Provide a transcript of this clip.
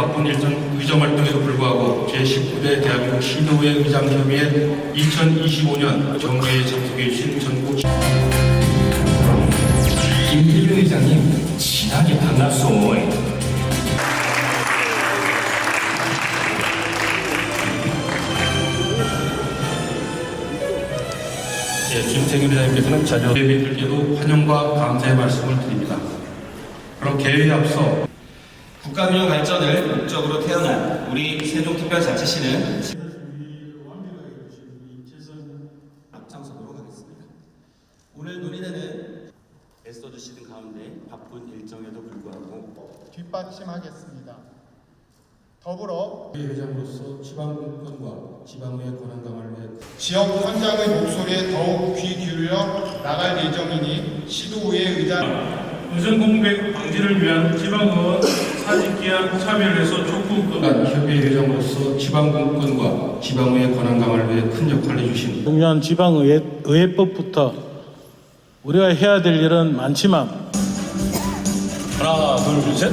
일정 의정 활동에도 불구하고 제19대 대한민국 시도회 의장협의회 2025년 정회에 참석해 주신 전국 김대중 회장님 친하게 반갑소. 예, 김태균 회장님께서는 자료 대비들께도 환영과 감사의 말씀을 드립니다. 그럼 개회에 앞서 국가균형 발전을 목적으로 태어난 우리 세종특별자치시는 앞장서도록 하겠습니다. 오늘 논의되는 애써 주시는 가운데 바쁜 일정에도 불구하고 뒷받침하겠습니다. 더불어 회장으로서 지방분권과 지방의 권한 강화를 위해 지역 현장의 목소리에 더욱 귀 기울여 나갈 예정이니 시도의회 의장 의전 공백 방지를 위한 지방의원 기한 참여를 해서 촉구 간 협의회 회장으로서 지방분권과 지방의 권한 강화를 위해 큰 역할을 해주신 중요한 지방의회 의회법부터 우리가 해야 될 일은 많지만 하나 둘셋